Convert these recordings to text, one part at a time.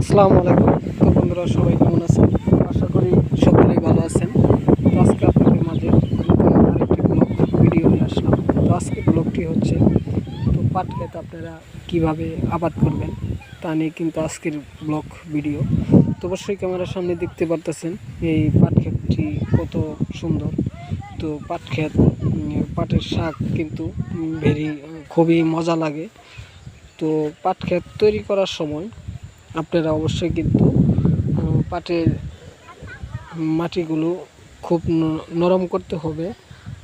আসসালামু আলাইকুম। তো বন্ধুরা, সবাই কেমন আছেন? আশা করি সকলেই ভালো আছেন। তো আজকে আপনাদের মাঝে আরেকটি ব্লগ ভিডিও নিয়ে আসলাম। তো আজকে ব্লগটি হচ্ছে, তো পাট ক্ষেত আপনারা কীভাবে আবাদ করবেন তা নিয়ে কিন্তু আজকের ব্লগ ভিডিও তো অবশ্যই ক্যামেরার সামনে দেখতে পারতেছেন, এই পাট ক্ষেতটি কত সুন্দর। তো পাট ক্ষেত পাটের শাক কিন্তু ভেরি খুবই মজা লাগে। তো পাট ক্ষেত তৈরি করার সময় আপনারা অবশ্যই কিন্তু পাটের মাটিগুলো খুব নরম করতে হবে।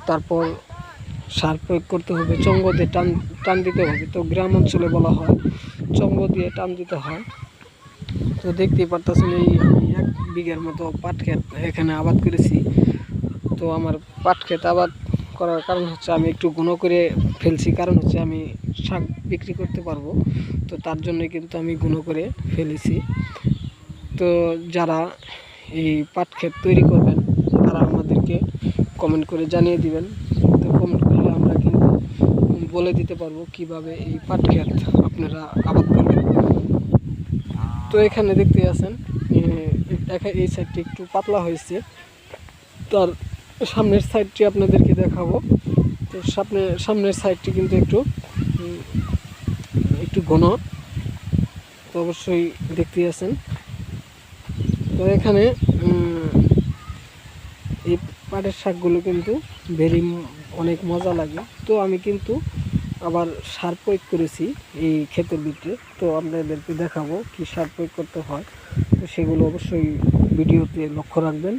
তারপর সার প্রয়োগ করতে হবে, চঙ্গ দিয়ে টান টান দিতে হবে। তো গ্রাম অঞ্চলে বলা হয়, চঙ্গ দিয়ে টান দিতে হয়। তো দেখতেই পারতেছেন এই আমি এক বিঘার মতো পাট ক্ষেত এখানে আবাদ করেছি। তো আমার পাট ক্ষেত আবাদ করার কারণ হচ্ছে আমি একটু গুণ করে ফেলছি। কারণ হচ্ছে আমি শাক বিক্রি করতে পারব। তো তার জন্য কিন্তু আমি গুণ করে ফেলেছি। তো যারা এই পাট ক্ষেত তৈরি করবেন, তারা আমাদেরকে কমেন্ট করে জানিয়ে দিবেন। তো কমেন্ট করলে আমরা কিন্তু বলে দিতে পারব কীভাবে এই পাট ক্ষেত আপনারা আবাদ করবেন। তো এখানে দেখতে আছেন এই সাইডটি একটু পাতলা হয়েছে। তার সামনের সাইডটি আপনাদেরকে দেখাবো। তো সামনে, সামনের সাইডটি কিন্তু একটু একটু ঘন। তো অবশ্যই দেখতে আছেন। তো এখানে এই পাটের শাকগুলো কিন্তু ভেরি অনেক মজা লাগে। তো আমি কিন্তু আবার সার প্রয়োগ করেছি এই ক্ষেতের ভিতরে। তো আপনাদেরকে দেখাবো কি সার প্রয়োগ করতে হয়। তো সেগুলো অবশ্যই ভিডিওতে লক্ষ্য রাখবেন।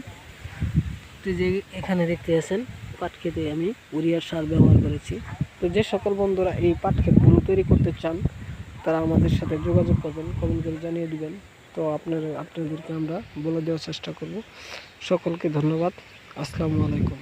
তো যে এখানে দেখতে আছেন, পাট খেতে আমি উরিয়ার সার ব্যবহার করেছি। তো যে সকল বন্ধুরা এই পাট ক্ষেতগুলো তৈরি করতে চান, তারা আমাদের সাথে যোগাযোগ করবেন কমেন্ট করে জানিয়ে দেবেন। তো আপনার, আপনাদেরকে আমরা বলে দেওয়ার চেষ্টা করব। সকলকে ধন্যবাদ। আসসালামু আলাইকুম।